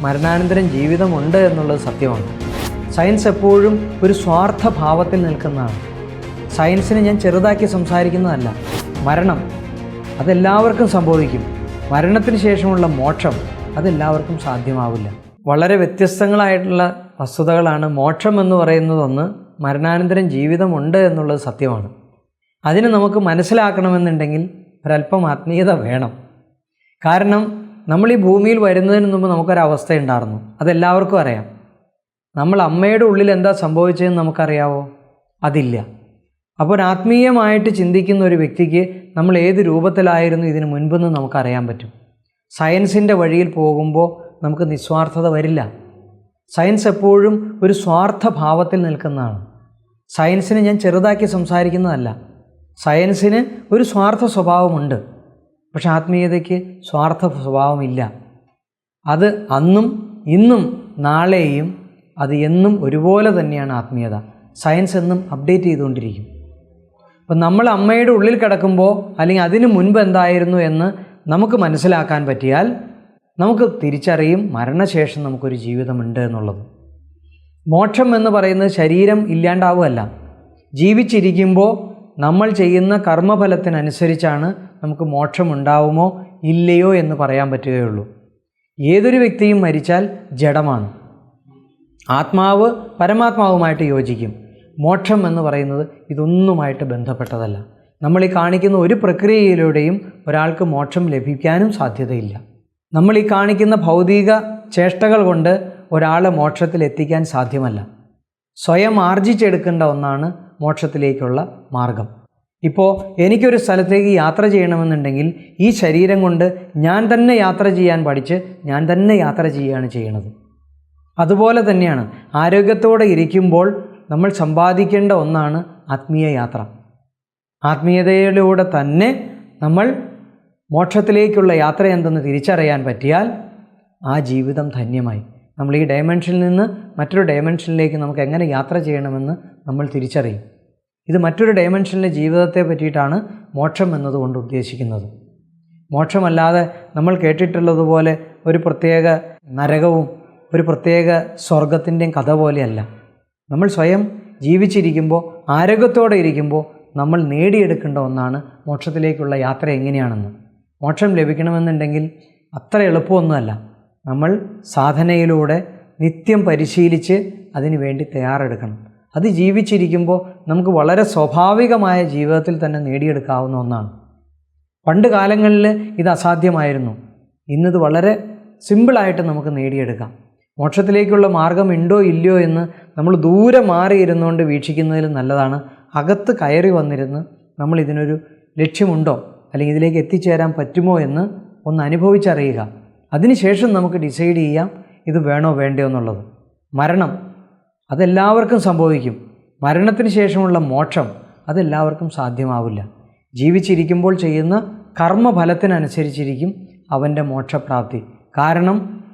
മരണാനന്തരം ജീവിതമുണ്ട് എന്നുള്ളത് സത്യമാണ്. സയൻസ് എപ്പോഴും ഒരു സ്വാർത്ഥ ഭാവത്തിൽ നിൽക്കുന്നതാണ്. സയൻസിനെ ഞാൻ ചെറുതാക്കി സംസാരിക്കുന്നതല്ല. മരണം അതെല്ലാവർക്കും സംഭവിക്കും. മരണത്തിന് ശേഷമുള്ള മോക്ഷം അതെല്ലാവർക്കും സാധ്യമാവില്ല. വളരെ വ്യത്യസ്തങ്ങളായിട്ടുള്ള വസ്തുതകളാണ് മോക്ഷം എന്ന് പറയുന്നതൊന്ന് മരണാനന്തരം ജീവിതമുണ്ട് എന്നുള്ളത് സത്യമാണ്. അതിനെ നമുക്ക് മനസ്സിലാക്കണമെന്നുണ്ടെങ്കിൽ ഒരല്പം ആത്മീയത വേണം. കാരണം നമ്മൾ ഈ ഭൂമിയിൽ വരുന്നതിന് മുമ്പ് നമുക്കൊരവസ്ഥ ഉണ്ടായിരുന്നു. അതെല്ലാവർക്കും അറിയാം. നമ്മൾ അമ്മയുടെ ഉള്ളിൽ എന്താ സംഭവിച്ചതെന്ന് നമുക്കറിയാവോ? അതില്ല. അപ്പോൾ ആത്മീയമായിട്ട് ചിന്തിക്കുന്ന ഒരു വ്യക്തിക്ക് നമ്മൾ ഏത് രൂപത്തിലായിരുന്നു ഇതിന് മുൻപെന്ന് നമുക്കറിയാൻ പറ്റും. സയൻസിന്റെ വഴിയിൽ പോകുമ്പോൾ നമുക്ക് നിസ്വാർത്ഥത വരില്ല. സയൻസ് എപ്പോഴും ഒരു സ്വാർത്ഥ ഭാവത്തിൽ നിൽക്കുന്നതാണ്. സയൻസിനെ ഞാൻ ചെറുതാക്കി സംസാരിക്കുന്നതല്ല. സയൻസിന് ഒരു സ്വാർത്ഥ സ്വഭാവമുണ്ട്. പക്ഷെ ആത്മീയതയ്ക്ക് സ്വാർത്ഥ സ്വഭാവമില്ല. അത് അന്നും ഇന്നും നാളെയും അത് എന്നും ഒരുപോലെ തന്നെയാണ് ആത്മീയത. സയൻസ് എന്നും അപ്ഡേറ്റ് ചെയ്തുകൊണ്ടിരിക്കും. അപ്പം നമ്മൾ അമ്മയുടെ ഉള്ളിൽ കിടക്കുമ്പോൾ അല്ലെങ്കിൽ അതിനു മുൻപ് എന്തായിരുന്നു എന്ന് നമുക്ക് മനസ്സിലാക്കാൻ പറ്റിയാൽ നമുക്ക് തിരിച്ചറിയും മരണശേഷം നമുക്കൊരു ജീവിതമുണ്ട് എന്നുള്ളത്. മോക്ഷം എന്ന് പറയുന്നത് ശരീരം ഇല്ലാണ്ടാവുകയല്ല. ജീവിച്ചിരിക്കുമ്പോൾ നമ്മൾ ചെയ്യുന്ന കർമ്മഫലത്തിനനുസരിച്ചാണ് നമുക്ക് മോക്ഷമുണ്ടാവുമോ ഇല്ലയോ എന്ന് പറയാൻ പറ്റുകയുള്ളൂ. ഏതൊരു വ്യക്തിയും മരിച്ചാൽ ജഡമാണ്. ആത്മാവ് പരമാത്മാവുമായിട്ട് യോജിക്കും. മോക്ഷം എന്ന് പറയുന്നത് ഇതൊന്നുമായിട്ട് ബന്ധപ്പെട്ടതല്ല. നമ്മൾ ഈ കാണിക്കുന്ന ഒരു പ്രക്രിയയിലൂടെയും ഒരാൾക്ക് മോക്ഷം ലഭിക്കാനും സാധ്യതയില്ല. നമ്മൾ ഈ കാണിക്കുന്ന ഭൗതിക ചേഷ്ടകൾ കൊണ്ട് ഒരാളെ മോക്ഷത്തിൽ എത്തിക്കാൻ സാധ്യമല്ല. സ്വയം ആർജിച്ചെടുക്കേണ്ട ഒന്നാണ് മോക്ഷത്തിലേക്കുള്ള മാർഗം. ഇപ്പോൾ എനിക്കൊരു സ്ഥലത്തേക്ക് യാത്ര ചെയ്യണമെന്നുണ്ടെങ്കിൽ ഈ ശരീരം കൊണ്ട് ഞാൻ തന്നെ യാത്ര ചെയ്യാൻ പഠിച്ച് ഞാൻ തന്നെ യാത്ര ചെയ്യുകയാണ് ചെയ്യണത്. അതുപോലെ തന്നെയാണ് ആരോഗ്യത്തോടെ ഇരിക്കുമ്പോൾ നമ്മൾ സമ്പാദിക്കേണ്ട ഒന്നാണ് ആത്മീയ യാത്ര. ആത്മീയതയിലൂടെ തന്നെ നമ്മൾ മോക്ഷത്തിലേക്കുള്ള യാത്ര എന്തെന്ന് തിരിച്ചറിയാൻ പറ്റിയാൽ ആ ജീവിതം ധന്യമായി. നമ്മൾ ഈ ഡയമെൻഷനിൽ നിന്ന് മറ്റൊരു ഡയമെൻഷനിലേക്ക് നമുക്ക് എങ്ങനെ യാത്ര ചെയ്യണമെന്ന് നമ്മൾ തിരിച്ചറിയും. ഇത് മറ്റൊരു ഡയമെൻഷനിലെ ജീവിതത്തെ പറ്റിയിട്ടാണ് മോക്ഷം എന്നതുകൊണ്ട് ഉദ്ദേശിക്കുന്നത്. മോക്ഷമല്ലാതെ നമ്മൾ കേട്ടിട്ടുള്ളതുപോലെ ഒരു പ്രത്യേക നരകവും ഒരു പ്രത്യേക സ്വർഗത്തിന്റെയും കഥ പോലെയല്ല. നമ്മൾ സ്വയം ജീവിച്ചിരിക്കുമ്പോൾ ആരോഗ്യത്തോടെ ഇരിക്കുമ്പോൾ നമ്മൾ നേടിയെടുക്കേണ്ട ഒന്നാണ് മോക്ഷത്തിലേക്കുള്ള യാത്ര എങ്ങനെയാണെന്ന്. മോക്ഷം ലഭിക്കണമെന്നുണ്ടെങ്കിൽ അത്ര എളുപ്പമൊന്നുമല്ല. നമ്മൾ സാധനയിലൂടെ നിത്യം പരിശീലിച്ച് അതിനു വേണ്ടി തയ്യാറെടുക്കണം. അത് ജീവിച്ചിരിക്കുമ്പോൾ നമുക്ക് വളരെ സ്വാഭാവികമായ ജീവിതത്തിൽ തന്നെ നേടിയെടുക്കാവുന്ന ഒന്നാണ്. പണ്ട് കാലങ്ങളിൽ ഇത് അസാധ്യമായിരുന്നു. ഇന്നത് വളരെ സിമ്പിളായിട്ട് നമുക്ക് നേടിയെടുക്കാം. മോക്ഷത്തിലേക്കുള്ള മാർഗം ഉണ്ടോ ഇല്ലയോ എന്ന് നമ്മൾ ദൂരെ മാറിയിരുന്നുകൊണ്ട് വീക്ഷിക്കുന്നതിൽ നല്ലതാണ്. അകത്ത് കയറി വന്നിരുന്ന് നമ്മൾ ഇതിനൊരു ലക്ഷ്യമുണ്ടോ? അല്ലെങ്കിൽ ഇതിലേക്ക് എത്തിച്ചേരാൻ പറ്റുമോ എന്ന് ഒന്ന് അനുഭവിച്ചറിയുക. അതിനുശേഷം നമുക്ക് ഡിസൈഡ് ചെയ്യാം ഇത് വേണോ വേണ്ടയോ എന്നുള്ളത്. മരണം അതെല്ലാവർക്കും സംഭവിക്കും. മരണത്തിന് ശേഷമുള്ള മോക്ഷം അതെല്ലാവർക്കും സാധ്യമാവില്ല. ജീവിച്ചിരിക്കുമ്പോൾ ചെയ്യുന്ന കർമ്മഫലത്തിനനുസരിച്ചിരിക്കും അവന്റെ മോക്ഷപ്രാപ്തി. കാരണം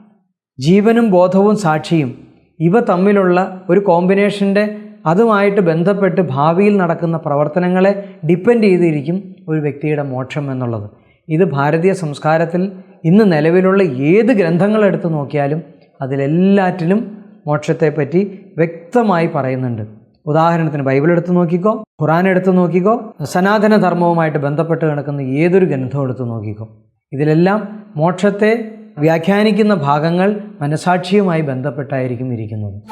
ജീവനും ബോധവും സാക്ഷിയും ഇവ തമ്മിലുള്ള ഒരു കോമ്പിനേഷന്റെ അതുമായിട്ട് ബന്ധപ്പെട്ട് ഭാവിയിൽ നടക്കുന്ന പ്രവർത്തനങ്ങളെ ഡിപ്പെൻഡ് ചെയ്തിരിക്കും ഒരു വ്യക്തിയുടെ മോക്ഷം എന്നുള്ളത്. ഇത് ഭാരതീയ സംസ്കാരത്തിൽ ഇന്ന് നിലവിലുള്ള ഏത് ഗ്രന്ഥങ്ങളെടുത്ത് നോക്കിയാലും അതിലെല്ലാറ്റിലും മോക്ഷത്തെപ്പറ്റി വ്യക്തമായി പറയുന്നുണ്ട്. ഉദാഹരണത്തിന് ബൈബിൾ എടുത്ത് നോക്കിക്കോ ഖുറാൻ എടുത്ത് നോക്കിക്കോ സനാതന ധർമ്മവുമായിട്ട് ബന്ധപ്പെട്ട് കിടക്കുന്ന ഏതൊരു ഗ്രന്ഥം എടുത്ത് നോക്കിക്കോ. ഇതിലെല്ലാം മോക്ഷത്തെ വ്യാഖ്യാനിക്കുന്ന ഭാഗങ്ങൾ മനസാക്ഷിയുമായി ബന്ധപ്പെട്ടായിരിക്കും ഇരിക്കുന്നത്.